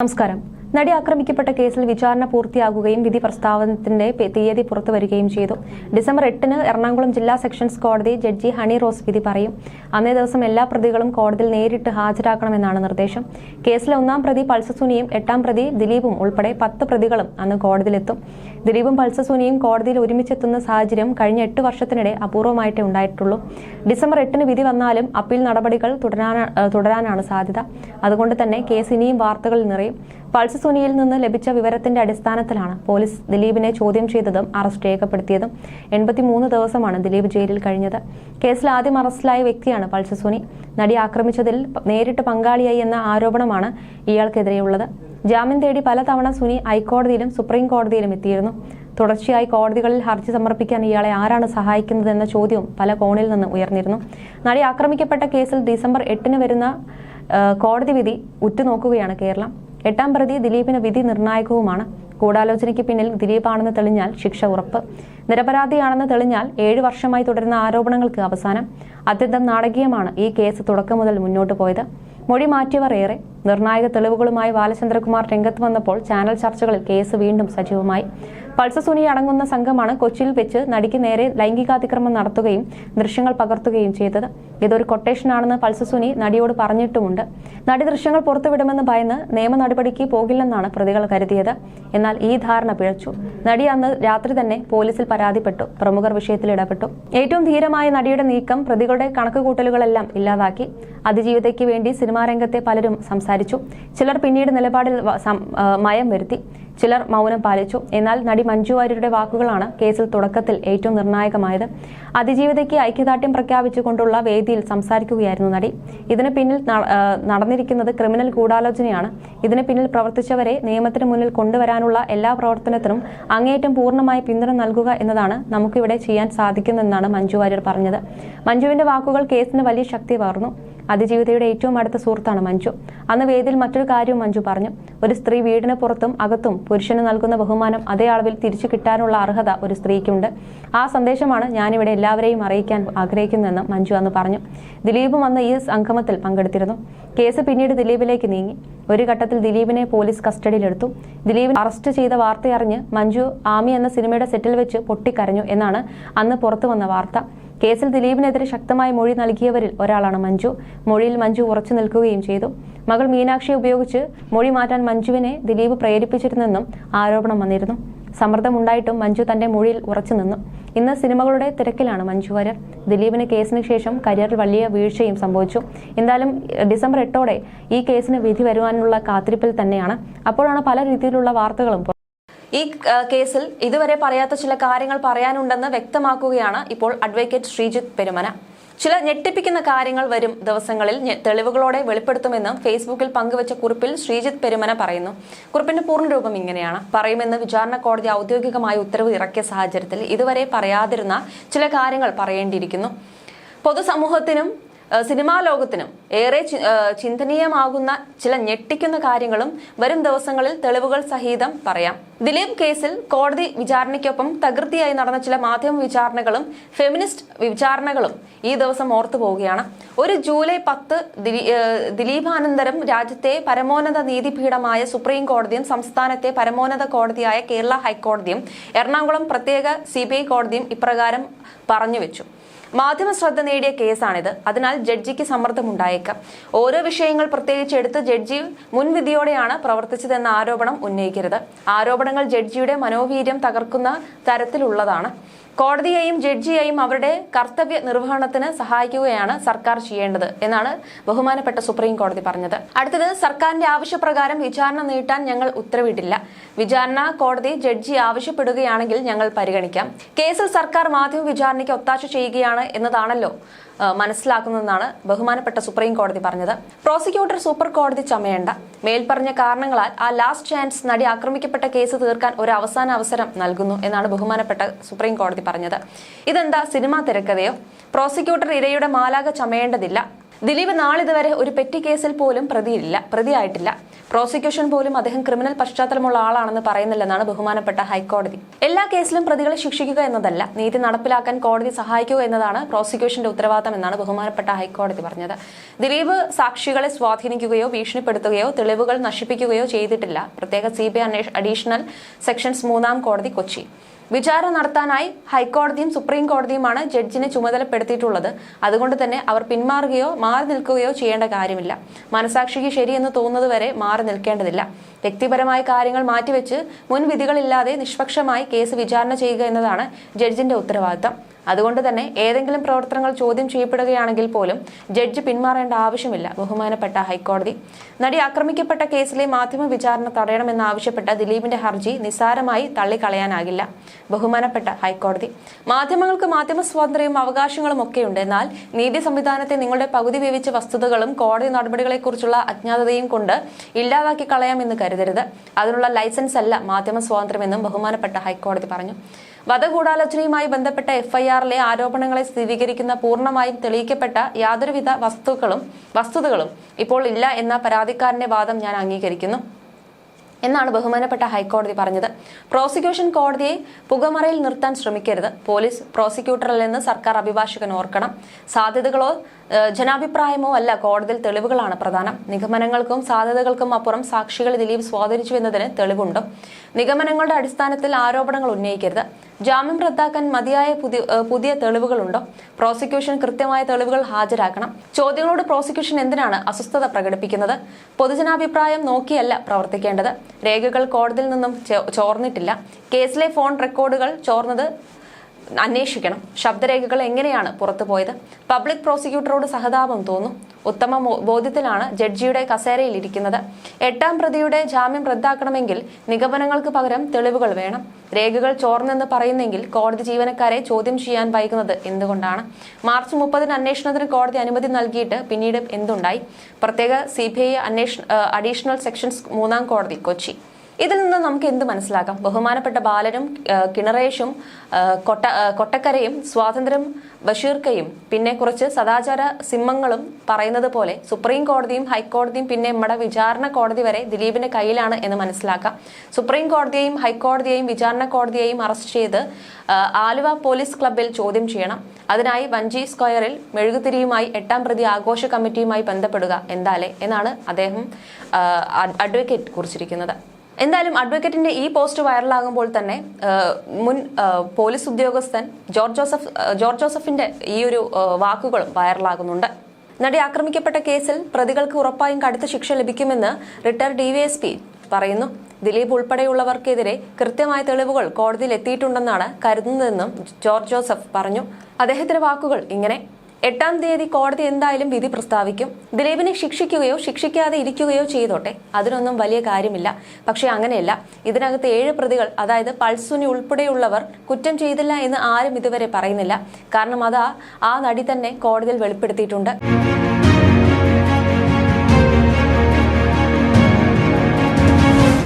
നമസ്കാരം നടി ആക്രമിക്കപ്പെട്ട കേസിൽ വിചാരണ പൂർത്തിയാകുകയും വിധി പ്രസ്താവനത്തിന്റെ തീയതി പുറത്തു വരികയും ചെയ്തു. ഡിസംബർ എട്ടിന് എറണാകുളം ജില്ലാ സെക്ഷൻസ് കോടതി ജഡ്ജി ഹണി റോസ് വിധി പറയും. അന്നേ ദിവസം എല്ലാ പ്രതികളും കോടതിയിൽ നേരിട്ട് ഹാജരാക്കണമെന്നാണ് നിർദ്ദേശം. കേസിലെ ഒന്നാം പ്രതി പൾസസുനിയും എട്ടാം പ്രതി ദിലീപും ഉൾപ്പെടെ പത്ത് പ്രതികളും അന്ന് കോടതിയിലെത്തും. ദിലീപും പൾസസുനിയും കോടതിയിൽ ഒരുമിച്ചെത്തുന്ന സാഹചര്യം കഴിഞ്ഞ എട്ട് വർഷത്തിനിടെ അപൂർവമായിട്ടേ ഉണ്ടായിട്ടുള്ളൂ. ഡിസംബർ എട്ടിന് വിധി വന്നാലും അപ്പീൽ നടപടികൾ തുടരാനാണ് സാധ്യത. അതുകൊണ്ട് തന്നെ കേസ് ഇനിയും വാർത്തകളിൽ നിറയും. പൾസ് സുനിയിൽ നിന്ന് ലഭിച്ച വിവരത്തിന്റെ അടിസ്ഥാനത്തിലാണ് പോലീസ് ദിലീപിനെ ചോദ്യം ചെയ്തതും അറസ്റ്റ് രേഖപ്പെടുത്തിയതും. എൺപത്തിമൂന്ന് ദിവസമാണ് ദിലീപ് ജയിലിൽ കഴിഞ്ഞത്. കേസിൽ ആദ്യം അറസ്റ്റിലായ വ്യക്തിയാണ് പൾസ് സുനി നടി ആക്രമിച്ചതിൽ നേരിട്ട് പങ്കാളിയായി എന്ന ആരോപണമാണ് ഇയാൾക്കെതിരെയുള്ളത്. ജാമ്യം തേടി പലതവണ സുനി ഹൈക്കോടതിയിലും സുപ്രീം കോടതിയിലും എത്തിയിരുന്നു. തുടർച്ചയായി കോടതികളിൽ ഹർജി സമർപ്പിക്കാൻ ഇയാളെ ആരാണ് സഹായിക്കുന്നതെന്ന ചോദ്യവും പല കോണിൽ നിന്ന് ഉയർന്നിരുന്നു. നടി ആക്രമിക്കപ്പെട്ട കേസിൽ ഡിസംബർ എട്ടിന് വരുന്ന കോടതി വിധി ഉറ്റുനോക്കുകയാണ് കേരളം. എട്ടാം പ്രതി ദിലീപിന് വിധി നിർണായകവുമാണ്. ഗൂഢാലോചനയ്ക്ക് പിന്നിൽ ദിലീപാണെന്ന് തെളിഞ്ഞാൽ ശിക്ഷ ഉറപ്പ്. നിരപരാധിയാണെന്ന് തെളിഞ്ഞാൽ ഏഴു വർഷമായി തുടരുന്ന ആരോപണങ്ങൾക്ക് അവസാനം. അത്യന്തം നാടകീയമാണ് ഈ കേസ് തുടക്കം മുതൽ മുന്നോട്ട് പോയത്. മൊഴി മാറ്റിയവർ ഏറെ. നിർണായക തെളിവുകളുമായി ബാലചന്ദ്രകുമാർ രംഗത്ത് വന്നപ്പോൾ ചാനൽ ചർച്ചകളിൽ കേസ് വീണ്ടും സജീവമായി. പൾസ സുനി അടങ്ങുന്ന സംഘമാണ് കൊച്ചിയിൽ വെച്ച് നടിക്ക് നേരെ ലൈംഗികാതിക്രമം നടത്തുകയും ദൃശ്യങ്ങൾ പകർത്തുകയും ചെയ്തത്. ഇതൊരു കൊട്ടേഷനാണെന്ന് പൾസസുനി നടിയോട് പറഞ്ഞിട്ടുമുണ്ട്. നടി ദൃശ്യങ്ങൾ പുറത്തുവിടുമെന്ന് ഭയന്ന് നിയമ നടപടിക്ക് പോകില്ലെന്നാണ് പ്രതികൾ കരുതിയത്. എന്നാൽ ഈ ധാരണ പിഴച്ചു. നടി അന്ന് രാത്രി തന്നെ പോലീസിൽ പരാതിപ്പെട്ടു. പ്രമുഖർ വിഷയത്തിൽ ഇടപെട്ടു. ഏറ്റവും ധീരമായ നടിയുടെ നീക്കം പ്രതികളുടെ കണക്കുകൂട്ടലുകളെല്ലാം ഇല്ലാതാക്കി. അതിജീവിതയ്ക്ക് വേണ്ടി സിനിമാരംഗത്തെ പലരും സംസാരിച്ചു. ചിലർ പിന്നീട് നിലപാടിൽ മയം വരുത്തി. ചിലർ മൗനം പാലിച്ചു. എന്നാൽ നടി മഞ്ജു വാര്യരുടെ വാക്കുകളാണ് കേസിൽ തുടക്കത്തിൽ ഏറ്റവും നിർണായകമായത്. അതിജീവിതയ്ക്ക് ഐക്യദാർഢ്യം പ്രഖ്യാപിച്ചുകൊണ്ടുള്ള വേദിയിൽ സംസാരിക്കുകയായിരുന്നു നടി. ഇതിന് പിന്നിൽ നടന്നിരിക്കുന്നത് ക്രിമിനൽ ഗൂഢാലോചനയാണ്. ഇതിന് പിന്നിൽ പ്രവർത്തിച്ചവരെ നിയമത്തിന് മുന്നിൽ കൊണ്ടുവരാനുള്ള എല്ലാ പ്രവർത്തനത്തിനും അങ്ങേയറ്റം പൂർണമായി പിന്തുണ നൽകുക എന്നതാണ് നമുക്കിവിടെ ചെയ്യാൻ സാധിക്കുന്നതെന്നാണ് മഞ്ജു വാര്യർ പറഞ്ഞത്. മഞ്ജുവിന്റെ വാക്കുകൾ കേസിന് വലിയ ശക്തി പകർന്നു. അതിജീവിതയുടെ ഏറ്റവും അടുത്ത സുഹൃത്താണ് മഞ്ജു. അന്ന് വേദിയിൽ മറ്റൊരു കാര്യവും മഞ്ജു പറഞ്ഞു. ഒരു സ്ത്രീ വീടിന് പുറത്തും അകത്തും പുരുഷന് നൽകുന്ന ബഹുമാനം അതേ അളവിൽ തിരിച്ചു കിട്ടാനുള്ള അർഹത ഒരു സ്ത്രീക്കുണ്ട്. ആ സന്ദേശമാണ് ഞാനിവിടെ എല്ലാവരെയും അറിയിക്കാൻ ആഗ്രഹിക്കുന്നതെന്ന് മഞ്ജു അന്ന് പറഞ്ഞു. ദിലീപും അന്ന് ഈ സംഗമത്തിൽ പങ്കെടുത്തിരുന്നു. കേസ് പിന്നീട് ദിലീപിലേക്ക് നീങ്ങി. ഒരു ഘട്ടത്തിൽ ദിലീപിനെ പോലീസ് കസ്റ്റഡിയിലെടുത്തു. ദിലീപിനെ അറസ്റ്റ് ചെയ്ത വാർത്തയറിഞ്ഞ് മഞ്ജു ആമി എന്ന സിനിമയുടെ സെറ്റിൽ വെച്ച് പൊട്ടിക്കരഞ്ഞു എന്നാണ് അന്ന് പുറത്തു വന്ന വാർത്ത. കേസിൽ ദിലീപിനെതിരെ ശക്തമായ മൊഴി നൽകിയവരിൽ ഒരാളാണ് മഞ്ജു. മൊഴിയിൽ മഞ്ജു ഉറച്ചു നിൽക്കുകയും ചെയ്തു. മകൾ മീനാക്ഷിയെ ഉപയോഗിച്ച് മൊഴി മാറ്റാൻ മഞ്ജുവിനെ ദിലീപ് പ്രേരിപ്പിച്ചിരുന്നെന്നും ആരോപണം വന്നിരുന്നു. സമ്മർദ്ദമുണ്ടായിട്ടും മഞ്ജു തന്റെ മൊഴിയിൽ ഉറച്ചു നിന്നു. ഇന്ന് സിനിമകളുടെ തിരക്കിലാണ് മഞ്ജു വാര്യർ ദിലീപിന് കേസിന് ശേഷം കരിയറിൽ വലിയ വീഴ്ചയും സംഭവിച്ചു. എന്തായാലും ഡിസംബർ എട്ടോടെ ഈ കേസിന് വിധി വരുവാനുള്ള കാത്തിരിപ്പിൽ തന്നെയാണ്. അപ്പോഴാണ് പല രീതിയിലുള്ള വാർത്തകളും ഈ കേസിൽ ഇതുവരെ പറയാത്ത ചില കാര്യങ്ങൾ പറയാനുണ്ടെന്ന് വ്യക്തമാക്കുകയാണ് ഇപ്പോൾ അഡ്വക്കേറ്റ് ശ്രീജിത്ത് പെരുമന. ചില ഞെട്ടിപ്പിക്കുന്ന കാര്യങ്ങൾ വരും ദിവസങ്ങളിൽ തെളിവുകളോടെ വെളിപ്പെടുത്തുമെന്നും ഫേസ്ബുക്കിൽ പങ്കുവച്ച കുറിപ്പിൽ ശ്രീജിത്ത് പെരുമന പറയുന്നു. കുറിപ്പിന്റെ പൂർണരൂപം ഇങ്ങനെയാണ്. പറയുമെന്ന് വിചാരണ കോടതി ഔദ്യോഗികമായി ഉത്തരവ് ഇറക്കിയ സാഹചര്യത്തിൽ ഇതുവരെ പറയാതിരുന്ന ചില കാര്യങ്ങൾ പറയേണ്ടിയിരിക്കുന്നു. പൊതുസമൂഹത്തിനും സിനിമാ ലോകത്തിനും ഏറെ ചിന്തനീയമാകുന്ന ചില ഞെട്ടിക്കുന്ന കാര്യങ്ങളും വരും ദിവസങ്ങളിൽ തെളിവുകൾ സഹിതം പറയാം. ദിലീപ് കേസിൽ കോടതി വിചാരണയ്ക്കൊപ്പം തകൃതിയായി നടന്ന ചില മാധ്യമ വിചാരണകളും ഫെമിനിസ്റ്റ് വിചാരണകളും ഈ ദിവസം ഓർത്തു പോവുകയാണ്. ഒരു ജൂലൈ പത്ത് ദിലീ- ദിലീപാനന്തരം രാജ്യത്തെ പരമോന്നത നീതിപീഠമായ സുപ്രീം കോടതിയും സംസ്ഥാനത്തെ പരമോന്നത കോടതിയായ കേരള ഹൈക്കോടതിയും എറണാകുളം പ്രത്യേക സി കോടതിയും ഇപ്രകാരം പറഞ്ഞു വെച്ചു. മാധ്യമ ശ്രദ്ധ നേടിയ കേസാണിത്. അതിനാൽ ജഡ്ജിക്ക് സമ്മർദ്ദമുണ്ടായേക്കാം. ഓരോ വിഷയങ്ങൾ പ്രത്യേകിച്ച് എടുത്ത് ജഡ്ജി മുൻവിധിയോടെയാണ് പ്രവർത്തിച്ചതെന്ന ആരോപണം ഉന്നയിക്കരുത്. ആരോപണങ്ങൾ ജഡ്ജിയുടെ മനോവീര്യം തകർക്കുന്ന തരത്തിലുള്ളതാണ്. കോടതിയെയും ജഡ്ജിയെയും അവരുടെ കർത്തവ്യ നിർവഹണത്തിന് സഹായിക്കുകയാണ് സർക്കാർ ചെയ്യേണ്ടത് എന്നാണ് ബഹുമാനപ്പെട്ട സുപ്രീം കോടതി പറഞ്ഞത്. അടുത്തത് സർക്കാരിന്റെ ആവശ്യപ്രകാരം വിചാരണ നീട്ടാൻ ഞങ്ങൾ ഉത്തരവിട്ടില്ല വിചാരണ കോടതി ജഡ്ജി ആവശ്യപ്പെടുകയാണെങ്കിൽ ഞങ്ങൾ പരിഗണിക്കാം. കേസിൽ സർക്കാർ മാധ്യമ വിചാരണയ്ക്ക് ഒത്താശ ചെയ്യുകയാണ് എന്നതാണല്ലോ മനസ്സിലാക്കുന്നതെന്നാണ് ബഹുമാനപ്പെട്ട സുപ്രീം കോടതി പറഞ്ഞത്. പ്രോസിക്യൂട്ടർ സൂപ്പർ കോടതി ചമയേണ്ട. മേൽപ്പറഞ്ഞ കാരണങ്ങളാൽ ആ ലാസ്റ്റ് ചാൻസ് നടി ആക്രമിക്കപ്പെട്ട കേസ് തീർക്കാൻ ഒരു അവസാന അവസരം നൽകുന്നു എന്നാണ് ബഹുമാനപ്പെട്ട സുപ്രീം കോടതി പറഞ്ഞത്. ഇതെന്താ സിനിമാ തിരക്കഥയോ? പ്രോസിക്യൂട്ടർ ഇരയുടെ മാലാക ചമയേണ്ടതില്ല. ദിലീപ് നാളിതുവരെ ഒരു പെറ്റി കേസിൽ പോലും പ്രതിയില്ല പ്രതിയായിട്ടില്ല. പ്രോസിക്യൂഷൻ പോലും അദ്ദേഹം ക്രിമിനൽ പശ്ചാത്തലമുള്ള ആളാണെന്ന് പറയുന്നില്ലെന്നാണ് ബഹുമാനപ്പെട്ട ഹൈക്കോടതി. എല്ലാ കേസിലും പ്രതികളെ ശിക്ഷിക്കുക എന്നതല്ല നീതി നടപ്പിലാക്കാൻ കോടതി സഹായിക്കുക എന്നതാണ് പ്രോസിക്യൂഷന്റെ ഉത്തരവാദിത്തം എന്നാണ് ബഹുമാനപ്പെട്ട ഹൈക്കോടതി പറഞ്ഞത്. ദിലീപ് സാക്ഷികളെ സ്വാധീനിക്കുകയോ ഭീഷണിപ്പെടുത്തുകയോ തെളിവുകൾ നശിപ്പിക്കുകയോ ചെയ്തിട്ടില്ല. പ്രത്യേക സി ബി അഡീഷണൽ സെക്ഷൻസ് മൂന്നാം കോടതി കൊച്ചി. വിചാരണ നടത്താനായി ഹൈക്കോടതിയും സുപ്രീം കോടതിയുമാണ് ജഡ്ജിനെ ചുമതലപ്പെടുത്തിയിട്ടുള്ളത്. അതുകൊണ്ട് തന്നെ അവർ പിന്മാറുകയോ മാറി നിൽക്കുകയോ ചെയ്യേണ്ട കാര്യമില്ല. മനസാക്ഷിക്ക് ശരിയെന്ന് തോന്നുന്നത് വരെ മാറി നിൽക്കേണ്ടതില്ല. വ്യക്തിപരമായ കാര്യങ്ങൾ മാറ്റിവെച്ച് മുൻവിധികളില്ലാതെ നിഷ്പക്ഷമായി കേസ് വിചാരണ ചെയ്യുക എന്നതാണ് ജഡ്ജിന്റെ ഉത്തരവാദിത്തം. അതുകൊണ്ട് തന്നെ ഏതെങ്കിലും പ്രവർത്തനങ്ങൾ ചോദ്യം ചെയ്യപ്പെടുകയാണെങ്കിൽ പോലും ജഡ്ജി പിന്മാറേണ്ട ആവശ്യമില്ല. ബഹുമാനപ്പെട്ട ഹൈക്കോടതി. നടി ആക്രമിക്കപ്പെട്ട കേസിലെ മാധ്യമ വിചാരണ തടയണമെന്നാവശ്യപ്പെട്ട ദിലീപിന്റെ ഹർജി നിസ്സാരമായി തള്ളിക്കളയാനാകില്ല. ബഹുമാനപ്പെട്ട ഹൈക്കോടതി. മാധ്യമങ്ങൾക്ക് മാധ്യമ സ്വാതന്ത്ര്യവും അവകാശങ്ങളും ഒക്കെയുണ്ട്. എന്നാൽ നീതി സംവിധാനത്തെ നിങ്ങളുടെ പകുതി വേവിച്ച വസ്തുതകളും കോടതി നടപടികളെക്കുറിച്ചുള്ള അജ്ഞാതതയും കൊണ്ട് ഇല്ലാതാക്കി കളയാമെന്ന് കരുതരുത്. അതിനുള്ള ലൈസൻസ് അല്ല മാധ്യമ സ്വാതന്ത്ര്യമെന്നും ബഹുമാനപ്പെട്ട ഹൈക്കോടതി പറഞ്ഞു. വധഗൂഢാലോചനയുമായി ബന്ധപ്പെട്ട എഫ്ഐആറിലെ ആരോപണങ്ങളെ സ്ഥിരീകരിക്കുന്ന പൂർണമായും തെളിയിക്കപ്പെട്ട യാതൊരുവിധ വസ്തുക്കളും വസ്തുതകളും ഇപ്പോൾ ഇല്ല എന്ന പരാതിക്കാരന്റെ വാദം ഞാൻ അംഗീകരിക്കുന്നു. എന്നാണ് ബഹുമാനപ്പെട്ട ഹൈക്കോടതി പറഞ്ഞത്. പ്രോസിക്യൂഷൻ കോടതിയെ പുകമറയിൽ നിർത്താൻ ശ്രമിക്കരുത്. പോലീസ് പ്രോസിക്യൂട്ടറിൽ നിന്ന് സർക്കാർ അഭിഭാഷകൻ ഓർക്കണം. സാധ്യതകളോ ജനാഭിപ്രായമോ അല്ല കോടതിയിൽ തെളിവുകളാണ് പ്രധാനം. നിഗമനങ്ങൾക്കും സാധ്യതകൾക്കും അപ്പുറം സാക്ഷികൾ ദിലീപ് സ്വാധീനിച്ചു എന്നതിന് തെളിവുണ്ട്. നിഗമനങ്ങളുടെ അടിസ്ഥാനത്തിൽ ആരോപണങ്ങൾ ഉന്നയിക്കരുത്. ജാമ്യം റദ്ദാക്കാൻ മതിയായ പുതിയ പുതിയ തെളിവുകളുണ്ടോ. പ്രോസിക്യൂഷൻ കൃത്യമായ തെളിവുകൾ ഹാജരാക്കണം. ചോദ്യങ്ങളോട് പ്രോസിക്യൂഷൻ എന്തിനാണ് അസ്വസ്ഥത പ്രകടിപ്പിക്കുന്നത്? പൊതുജനാഭിപ്രായം നോക്കിയല്ല പ്രവർത്തിക്കേണ്ടത്. രേഖകൾ കോടതിയിൽ നിന്നും ചോർന്നിട്ടില്ല. കേസിലെ ഫോൺ റെക്കോർഡുകൾ ചോർന്നത് അന്വേഷിക്കണം. ശബ്ദരേഖകൾ എങ്ങനെയാണ് പുറത്തുപോയത്? പബ്ലിക് പ്രോസിക്യൂട്ടറോട് സഹതാപം തോന്നും. ഉത്തമ ബോധ്യത്തിലാണ് ജഡ്ജിയുടെ കസേരയിൽ ഇരിക്കുന്നത് എട്ടാം പ്രതിയുടെ ജാമ്യം റദ്ദാക്കണമെങ്കിൽ നിഗമനങ്ങൾക്ക് പകരം തെളിവുകൾ വേണം. രേഖകൾ ചോർന്നെന്ന് പറയുന്നെങ്കിൽ കോടതി ജീവനക്കാരെ ചോദ്യം ചെയ്യാൻ വൈകുന്നത് എന്തുകൊണ്ടാണ്? മാർച്ച് മുപ്പതിന് അന്വേഷണത്തിന് കോടതി അനുമതി നൽകിയിട്ട് പിന്നീട് എന്തുണ്ടായി? പ്രത്യേക സി ബി ഐ അന്വേഷണ അഡീഷണൽ സെക്ഷൻസ് മൂന്നാം കോടതി കൊച്ചി. ഇതിൽ നിന്ന് നമുക്ക് എന്ത് മനസ്സിലാക്കാം? ബഹുമാനപ്പെട്ട ബാലനും കിണറേഷും കൊട്ട കൊട്ടക്കരയും സ്വാതന്ത്ര്യം ബഷീർക്കയും പിന്നെ കുറച്ച് സദാചാര സിംഹങ്ങളും പറയുന്നത് പോലെ സുപ്രീം കോടതിയും ഹൈക്കോടതിയും പിന്നെ നമ്മുടെ വിചാരണ കോടതി വരെ ദിലീപിന്റെ കയ്യിലാണ് എന്ന് മനസ്സിലാക്കാം. സുപ്രീം കോടതിയെയും ഹൈക്കോടതിയെയും വിചാരണ കോടതിയെയും അറസ്റ്റ് ചെയ്ത് ആലുവ പോലീസ് ക്ലബിൽ ചോദ്യം ചെയ്യണം. അതിനായി വഞ്ചി സ്ക്വയറിൽ മെഴുകുതിരിയുമായി എട്ടാം പ്രതി ആഘോഷ കമ്മിറ്റിയുമായി ബന്ധപ്പെടുക എന്താലേ എന്നാണ് അദ്ദേഹം അഡ്വക്കേറ്റ് കുറിച്ചിരിക്കുന്നത്. എന്തായാലും അഡ്വക്കേറ്റിന്റെ ഈ പോസ്റ്റ് വൈറലാകുമ്പോൾ തന്നെ മുൻ പോലീസ് ഉദ്യോഗസ്ഥൻ ജോർജ് ജോസഫ് ജോർജ് ജോസഫിന്റെ ഈ ഒരു വാക്കുകളും വൈറലാകുന്നുണ്ട്. നടി ആക്രമിക്കപ്പെട്ട കേസിൽ പ്രതികൾക്ക് ഉറപ്പായും കടുത്ത ശിക്ഷ ലഭിക്കുമെന്ന് റിട്ടയർ ഡിവൈഎസ്പി പറയുന്നു. ദിലീപ് ഉൾപ്പെടെയുള്ളവർക്കെതിരെ കൃത്യമായ തെളിവുകൾ കോടതിയിൽ എത്തിയിട്ടുണ്ടെന്നാണ് കരുതുന്നതെന്നും ജോർജ് ജോസഫ് പറഞ്ഞു. അദ്ദേഹത്തിന്റെ വാക്കുകൾ ഇങ്ങനെ എട്ടാം തീയതി കോടതി എന്തായാലും വിധി പ്രസ്താവിക്കും. ദിലീപിനെ ശിക്ഷിക്കുകയോ ശിക്ഷിക്കാതെ ഇരിക്കുകയോ ചെയ്തോട്ടെ. അതിനൊന്നും വലിയ കാര്യമില്ല. പക്ഷേ അങ്ങനെയല്ല. ഇതിനകത്ത് ഏഴ് പ്രതികൾ അതായത് പൾസുനി ഉൾപ്പെടെയുള്ളവർ കുറ്റം ചെയ്തില്ല എന്ന് ആരും ഇതുവരെ പറയുന്നില്ല. കാരണം അത് ആ- നടി തന്നെ കോടതിയിൽ വെളിപ്പെടുത്തിയിട്ടുണ്ട്.